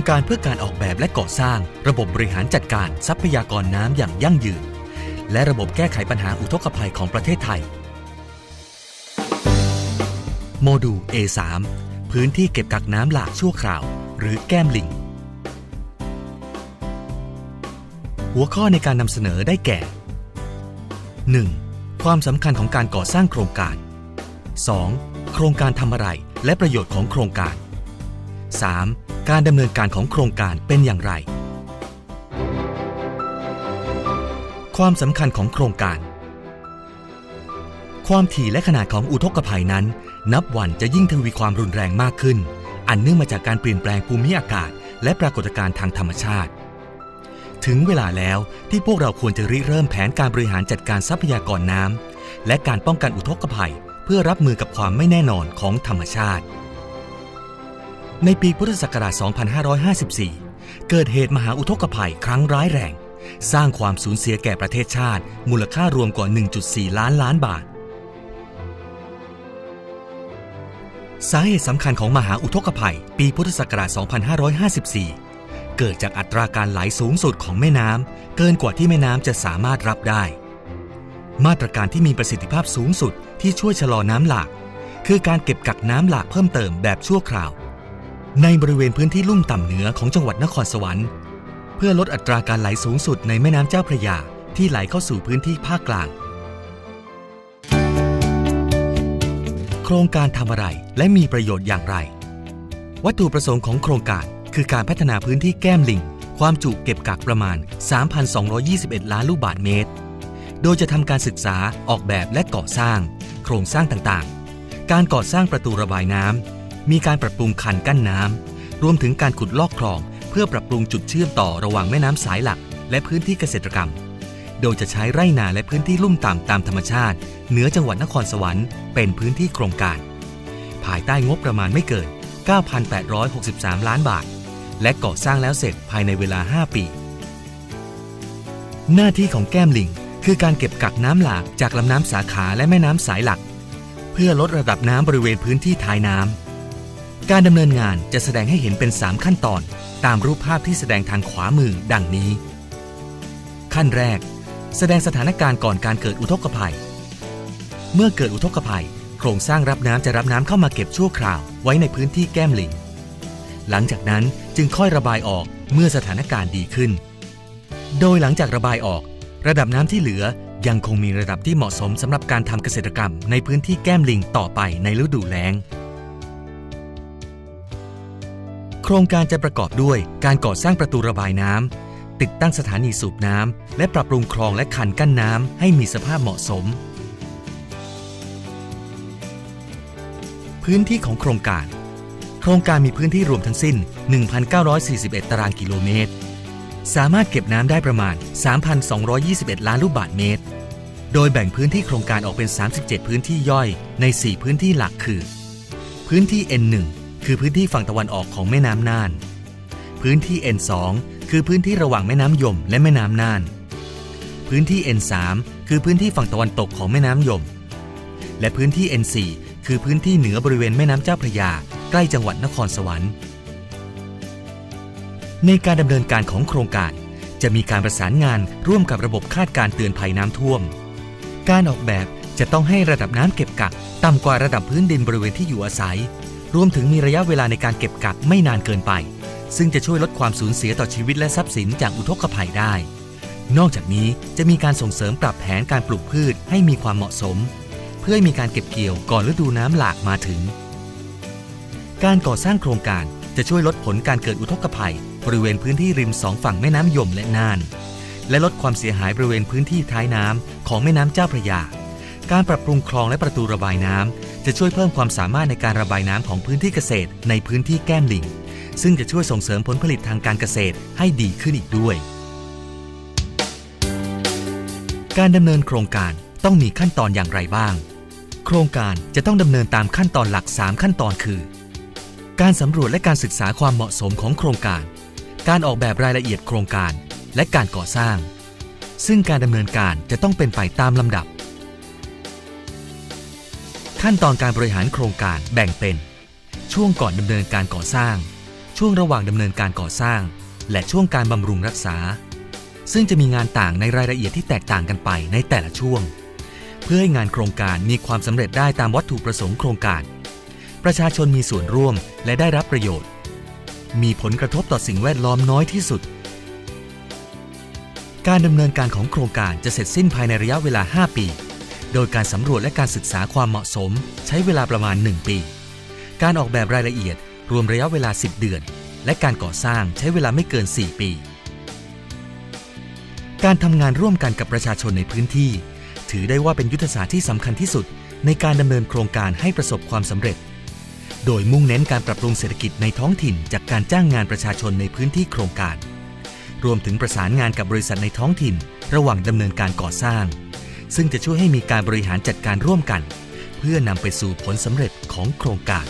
รงการเพื่อการออกแบบและก่อสร้าง ระบบบริหารจัดการทรัพยากรน้ำอย่างยั่งยืน และระบบแก้ไขปัญหาอุทกภัยของประเทศไทย โมดูล A3 พื้นที่เก็บกักน้ำหลากชั่วคราว หรือแก้มลิง หัวข้อในการนำเสนอได้แก่ 1. ความสำคัญของการก่อสร้างโครงการ 2. โครงการทำอะไรและประโยชน์ของโครงการ 3. การดำเนินการของโครงการเป็นอย่างไร ความสำคัญของโครงการ ความถี่และขนาดของอุทกภัยนั้น นับวันจะยิ่งทวีความรุนแรงมากขึ้น อันเนื่องมาจากการเปลี่ยนแปลงภูมิอากาศ และปรากฏการณ์ทางธรรมชาติ ถึงเวลาแล้วที่พวกเราควรจะริเริ่มแผนการบริหารจัดการทรัพยากรน้ำและการป้องกันอุทกภัย เพื่อรับมือกับความไม่แน่นอนของธรรมชาติ ในปีพุทธศักราช 2554 เกิดเหตุมหาอุทกภัยครั้งร้ายแรง สร้างความสูญเสียแก่ประเทศชาติ มูลค่ารวมกว่า 1.4 ล้านล้านบาท สาเหตุสำคัญของมหาอุทกภัย ปีพุทธศักราช 2554 เกิดจากอัตราการไหลสูงสุดของแม่น้ำเกินกว่าที่แม่น้ำจะสามารถรับได้ มาตรการที่มีประสิทธิภาพสูงสุดที่ช่วยชะลอน้ำหลาก คือการเก็บกักน้ำหลากเพิ่มเติมแบบชั่วคราว ในบริเวณพื้นที่ลุ่มต่ำเหนือของจังหวัดนครสวรรค์ เพื่อลดอัตราการไหลสูงสุดในแม่น้ำเจ้าพระยาที่ไหลเข้าสู่พื้นที่ภาคกลาง โครงการทำอะไรและมีประโยชน์อย่างไร วัตถุประสงค์ของโครงการคือการพัฒนาพื้นที่แก้มลิง ความจุเก็บกักประมาณ 3,221 ล้านลูกบาศก์เมตร โดยจะทำการศึกษาออกแบบและก่อสร้าง โครงสร้างต่างๆ การก่อสร้างประตูระบายน้ำ มีการปรับปรุงคันกั้นน้ำ รวมถึงการขุดลอกคลอง เพื่อปรับปรุงจุดเชื่อมต่อระหว่างแม่น้ำสายหลัก และพื้นที่เกษตรกรรม โดยจะใช้ไร่นาและพื้นที่ลุ่มต่ำตามธรรมชาติ เหนือจังหวัดนครสวรรค์เป็นพื้นที่โครงการ ภายใต้งบประมาณไม่เกิน 9,863 ล้านบาท และก่อสร้างแล้วเสร็จภายในเวลา 5 ปี หน้าที่ของแก้มลิงคือการเก็บกักน้ำหลากจากลำน้ำสาขาและแม่น้ำสายหลัก เพื่อลดระดับน้ำบริเวณพื้นที่ท้ายน้ำ การดำเนินงานจะแสดงให้เห็นเป็น 3 ขั้นตอน ตามรูปภาพที่แสดงทางขวามือดังนี้ ขั้นแรก แสดงสถานการณ์ก่อนการเกิดอุทกภัย เมื่อเกิดอุทกภัย โครงสร้างรับน้ำจะรับน้ำเข้ามาเก็บชั่วคราวไว้ในพื้นที่แก้มลิง หลังจากนั้นจึงค่อยระบายออกเมื่อสถานการณ์ดีขึ้น โดยหลังจากระบายออก ระดับน้ำที่เหลือยังคงมีระดับที่เหมาะสมสำหรับการทำเกษตรกรรมในพื้นที่แก้มลิงต่อไปในฤดูแล้ง ครงการจะประกอบด้วยการก่อสร้างประตูระบายน้ำติดตั้งสถานีสูบน้ำและปรับปรุงคลองและคันกั้นน้ำให้มีสภาพเหมาะสม พื้นที่ของโครงการ โครงการมีพื้นที่รวมทั้งสิ้น 1,941 ตารางกิโลเมตร สามารถเก็บน้ำได้ประมาณ 3,221 ล้านลูกบาศก์เมตร โดยแบ่งพื้นที่โครงการออกเป็น 37 พื้นที่ย่อยใน 4 พื้นที่หลักคือ พื้นที่ N1 คือพื้นที่ฝั่งตะวันออกของแม่น้ำน่าน พื้นที่ N2 คือพื้นที่ระหว่างแม่น้ำยมและแม่น้ำน่าน พื้นที่ N3 คือพื้นที่ฝั่งตะวันตกของแม่น้ำยม และพื้นที่ N4 คือพื้นที่เหนือบริเวณแม่น้ำเจ้าพระยา ใกล้จังหวัดนครสวรรค์ ในการดำเนินการของโครงการจะมีการประสานงานร่วมกับระบบคาดการเตือนภัยน้ำท่วม การออกแบบจะต้องให้ระดับน้ำเก็บกักต่ำกว่าระดับพื้นดินบริเวณที่อยู่อาศัย รวมถึงมีระยะเวลาในการเก็บกักไม่นานเกินไป ซึ่งจะช่วยลดความสูญเสียต่อชีวิตและทรัพย์สินจากอุทกภัยได้ นอกจากนี้จะมีการส่งเสริมปรับแผนการปลูกพืชให้มีความเหมาะสม เพื่อให้มีการเก็บเกี่ยวก่อนฤดูน้ำหลากมาถึง การก่อสร้างโครงการจะช่วยลดผลการเกิดอุทกภัย บริเวณพื้นที่ริมสองฝั่งแม่น้ำยมและน่าน และลดความเสียหายบริเวณพื้นที่ท้ายน้ำของแม่น้ำเจ้าพระยา การปรับปรุงคลองและประตูระบายน้ำ จะช่วยเพิ่มความสามารถในการระบายน้ำของพื้นที่เกษตร ในพื้นที่แก้มลิง ซึ่งจะช่วยส่งเสริมผลผลิตทางการเกษตรให้ดีขึ้นอีกด้วย การดำเนินโครงการต้องมีขั้นตอนอย่างไรบ้าง โครงการจะต้องดำเนินตามขั้นตอนหลัก 3 ขั้นตอนคือ การสำรวจและการศึกษาความเหมาะสมของโครงการ การออกแบบรายละเอียดโครงการ และการก่อสร้าง ซึ่งการดำเนินการจะต้องเป็นไปตามลำดับ ขั้นตอนการบริหารโครงการแบ่งเป็น ช่วงก่อนดำเนินการก่อสร้าง ช่วงระหว่างดำเนินการก่อสร้าง และช่วงการบำรุงรักษา ซึ่งจะมีงานต่างในรายละเอียดที่แตกต่างกันไปในแต่ละช่วง เพื่อให้งานโครงการมีความสำเร็จได้ตามวัตถุประสงค์โครงการ ประชาชนมีส่วนร่วมและได้รับประโยชน์ มีผลกระทบต่อสิ่งแวดล้อมน้อยที่สุด การดำเนินการของโครงการจะเสร็จสิ้นภายในระยะเวลา 5 ปี โดยการสำรวจและการศึกษาความเหมาะสม ใช้เวลาประมาณ 1 ปี การออกแบบรายละเอียดรวมระยะเวลา 10 เดือน และการก่อสร้างใช้เวลาไม่เกิน 4 ปี การทำงานร่วมกันกับประชาชนในพื้นที่ ถือได้ว่าเป็นยุทธศาสตร์ที่สำคัญที่สุด ในการดำเนินโครงการให้ประสบความสำเร็จ โดยมุ่งเน้นการปรับปรุงเศรษฐกิจในท้องถิ่น จากการจ้างงานประชาชนในพื้นที่โครงการ รวมถึงประสานงานกับบริษัทในท้องถิ่น ระหว่างดำเนินการก่อสร้าง ซึ่งจะช่วยให้มีการบริหารจัดการร่วมกัน เพื่อนำไปสู่ผลสำเร็จของโครงการ